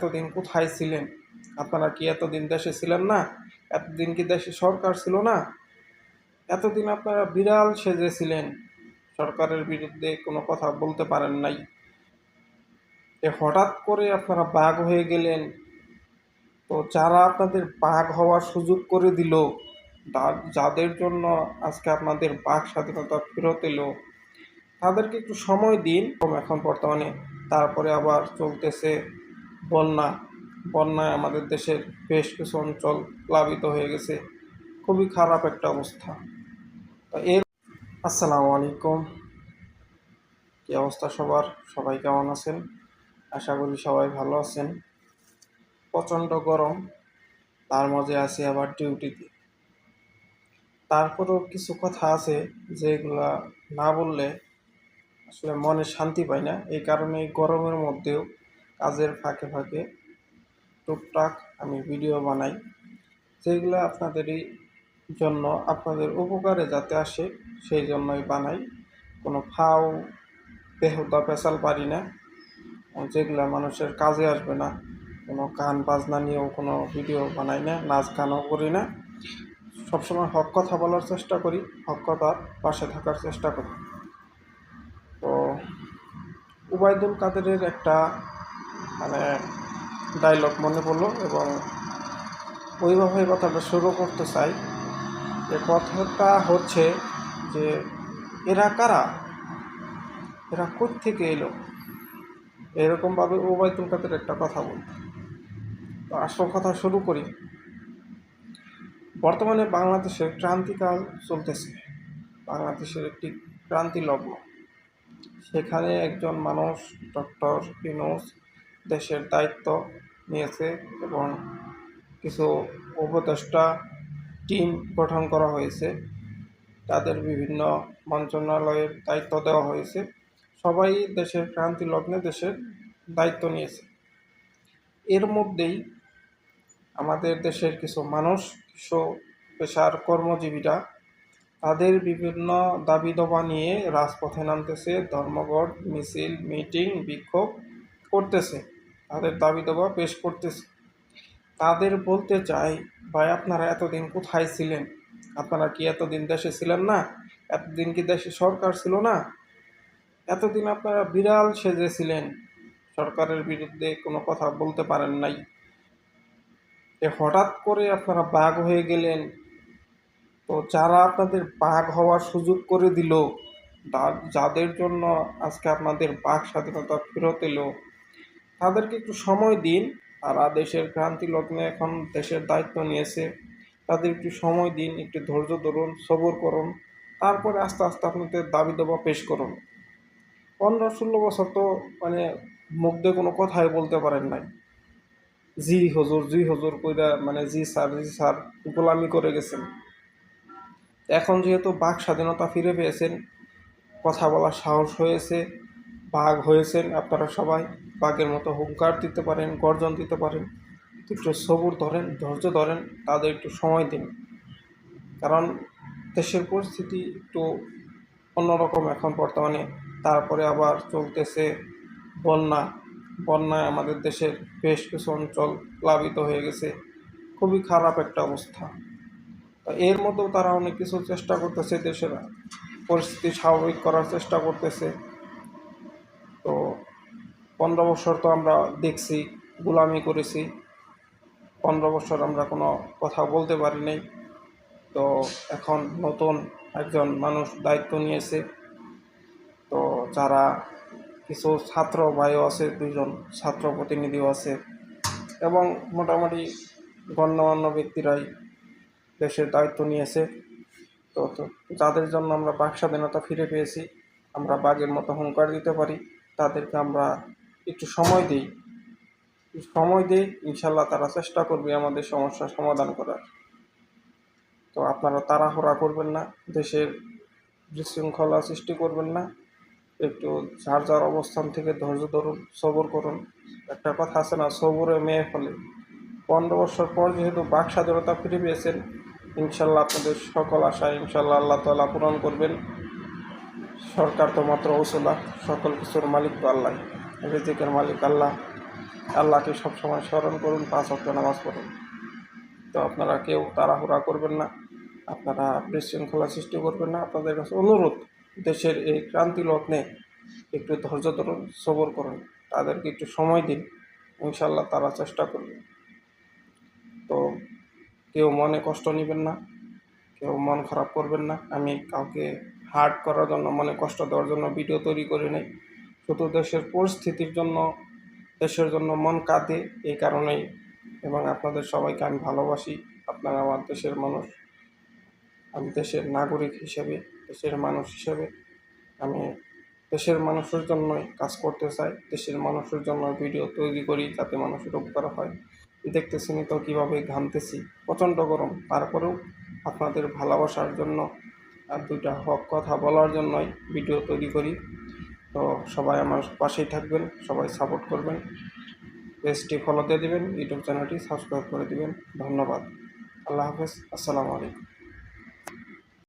এতদিন কোথায় ছিলেন? আপনারা কি এতদিন দেশে ছিলেন না? এতদিন কি দেশে সরকার ছিল না? এতদিন আপনারা বিড়াল সেজেছিলেন সরকারের বিরুদ্ধে কোনো কথা বলতে পারেন নাই। এ হঠাৎ করে আপনারা বাঘ হয়ে গেলেন। তো যারা আপনাদের বাঘ হওয়ার সুযোগ করে দিল যাদের জন্য আজকে আপনাদের বাঘ স্বাধীনতা ফেরত এলো, তাদেরকে একটু সময় দিন। এখন বর্তমানে তারপরে আবার চলতেছে বন্যা, বন্যায় আমাদের দেশের বেশ কিছু অঞ্চল প্লাবিত হয়ে গেছে। খুবই খারাপ একটা অবস্থা। এর আসসালামু আলাইকুম। কি অবস্থা সবার? সবাই কেমন আছেন? আশা করি সবাই ভালো আছেন। প্রচণ্ড গরম। তার মাঝে আছি আবার ডিউটিতে। তারপরেও কিছু কথা আছে যেগুলা না বললে আসলে মনে শান্তি পাই না। এই কারণে গরমের মধ্যেও কাজের ফাঁকে ফাঁকে টুকটাক আমি ভিডিও বানাই। যেগুলো আপনাদেরই জন্য আপনাদের উপকারে যাতে আসে, সেই জন্যই বানাই। কোনো ফাও, বেহুদা, পেশাল পারি না। যেগুলো মানুষের কাজে আসবে না। কোনো গান বাজনা নিয়েও কোনো ভিডিও বানাই না, নাচ গানও করি না। সবসময় হক কথা বলার চেষ্টা করি, হক কথার পাশে থাকার চেষ্টা করি। তো, উবায়দুল কাদেরের একটা মানে ডায়লগ মনে পড়ল এবং ওইভাবে কথাটা শুরু করতে চাই। যে কথাটা হচ্ছে যে, এরা কারা? এরা থেকে এলো? এরকমভাবে ওবায়দুল কাদের একটা কথা বলতো। তো আসল কথা শুরু করি। বর্তমানে বাংলাদেশের ক্রান্তিকাল চলতেছে। বাংলাদেশের একটি ক্রান্তি লগ্ন সেখানে একজন মানুষ ডক্টর ইনোস দেশের দায়িত্ব নিয়েছে এবং কিছু উপদেষ্টা টিম গঠন করা হয়েছে। তাদের বিভিন্ন মন্ত্রণালয়ের দায়িত্ব দেওয়া হয়েছে। সবাই দেশের ক্রান্তি লগ্নে দেশের দায়িত্ব নিয়েছে। এর মধ্যেই আমাদের দেশের কিছু মানুষ, কিছু পেশার কর্মজীবীরা তাদের বিভিন্ন দাবি দাবা নিয়ে রাজপথে নামতেছে, ধর্মঘট, মিছিল, মিটিং, বিক্ষোভ করতেছে। তাদের দাবি দাবা পেশ করতেছে। তাদের বলতে চাই, ভাই, আপনারা এতদিন কোথায় ছিলেন? আপনারা কি এতদিন দেশে ছিলেন না? এতদিন কি দেশে সরকার ছিল না? এতদিন আপনারা বিড়াল সেজেছিলেন সরকারের বিরুদ্ধে কোনো কথা বলতে পারেন নাই। এ হঠাৎ করে আপনারা বাঘ হয়ে গেলেন। তো যারা আপনাদের বাঘ হওয়ার সুযোগ করে দিল যাদের জন্য আজকে আপনাদের বাঘ স্বাধীনতা ফেরত এলো তাদেরকে একটু সময় দিন। তারা দেশের ক্রান্তি লগ্নে এখন দেশের দায়িত্ব নিয়েছে। তাদের একটু সময় দিন, একটু ধৈর্য ধরুন, সবর করুন। তারপরে আস্তে আস্তে আপনাদের দাবি দাবা পেশ করুন। পনেরো ষোলো বছর তো মানে মুখ দিয়ে কোনো কথাই বলতে পারেন নাই। জি হজুর জি হজুর কইরা মানে জি স্যার জি স্যার গোলামি করে গেছেন। এখন যেহেতু বাক স্বাধীনতা ফিরে পেয়েছেন, কথা বলার সাহস হয়েছে বাঘ হয়েছেন আপনারা সবাই। বাঘের মতো হুঙ্কার দিতে পারেন, গর্জন দিতে পারেন একটু সবুর ধরেন, ধৈর্য ধরেন, তাদের একটু সময় দিন। কারণ দেশের পরিস্থিতি একটু অন্যরকম এখন বর্তমানে। তারপরে আবার চলতেছে বন্যা। বন্যায় আমাদের দেশের বেশ কিছু অঞ্চল প্লাবিত হয়ে গেছে। খুবই খারাপ একটা অবস্থা। এর মতো তারা অনেক কিছু চেষ্টা করতেছে দেশের। পরিস্থিতি স্বাভাবিক করার চেষ্টা করতেছে। পনেরো বছর তো আমরা দেখছি, গোলামি করেছি। পনেরো বছর আমরা কোনো কথা বলতে পারি নাই। তো এখন নতুন একজন মানুষ দায়িত্ব নিয়েছে। তো যারা কিছু ছাত্র ভাইও আছে দুজন ছাত্র প্রতিনিধিও আছে এবং মোটামুটি গণ্যমান্য ব্যক্তিরাই দেশের দায়িত্ব নিয়েছে। তো তো যাদের জন্য আমরা বাক স্বাধীনতা ফিরে পেয়েছি, আমরা বাঘের মতো হুঙ্কার দিতে পারি। তাদেরকে আমরা একটু সময় দিই। সময় দিই, ইনশাল্লাহ তারা চেষ্টা করবে আমাদের সমস্যার সমাধান করার। তো আপনারা তাড়াহুড়া করবেন না, দেশের বিশৃঙ্খলা সৃষ্টি করবেন না। একটু যার যার অবস্থান থেকে ধৈর্য ধরুন, সবর করুন। একটা কথা আছে না, সবরে মেয়ে ফলে পনেরো বছর পর যেহেতু বাক স্বাধীনতা ফিরে পেয়েছেন, ইনশাল্লাহ আপনাদের সকল আশা ইনশাল্লাহ আল্লাহ তালা পূরণ করবেন। সরকার তো মাত্র ওসুলা, সকল কিছুর মালিক তো আল্লাহ রেজিকের মালিক আল্লাহ। আল্লাহকে সবসময় স্মরণ করুন, পাঁচ অক্ট নামাজ পড়ুন। তো আপনারা কেউ তাড়াহুড়া করবেন না, আপনারা বিশৃঙ্খলা সৃষ্টি করবেন না। আপনাদের কাছে অনুরোধ, দেশের এই ক্রান্তি লগ্নে একটু ধৈর্য ধরুন, সবর করুন, তাদেরকে একটু সময় দিন ইনশাল্লাহ তারা চেষ্টা করবে। তো কেউ মনে কষ্ট নেবেন না, কেউ মন খারাপ করবেন না। আমি কাউকে হার্ট করার জন্য, মনে কষ্ট দেওয়ার জন্য ভিডিও তৈরি করে নাই। শুধু দেশের পরিস্থিতির জন্য, দেশের জন্য মন কাঁদে এই কারণেই। এবং আপনাদের সবাইকে আমি ভালোবাসি। আপনারা আমার দেশের মানুষ। আমি দেশের নাগরিক হিসেবে, দেশের মানুষ হিসেবে আমি দেশের মানুষের জন্যই কাজ করতে চাই। দেশের মানুষের জন্য ভিডিও তৈরি করি যাতে মানুষের উপকার হয়। দেখতেছেনই তো কীভাবে ঘামতেছি। প্রচণ্ড গরম। তারপরেও আপনাদের ভালোবাসার জন্য আর দুইটা হক কথা বলার জন্যই ভিডিও তৈরি করি। তো সবাই আমার পাশেই থাকবেন, সবাই সাপোর্ট করবেন। পেজটি ফলো দিয়ে দেবেন ইউটিউব চ্যানেলটি সাবস্ক্রাইব করে দেবেন। ধন্যবাদ। আল্লাহ হাফেজ। আসসালামু আলাইকুম।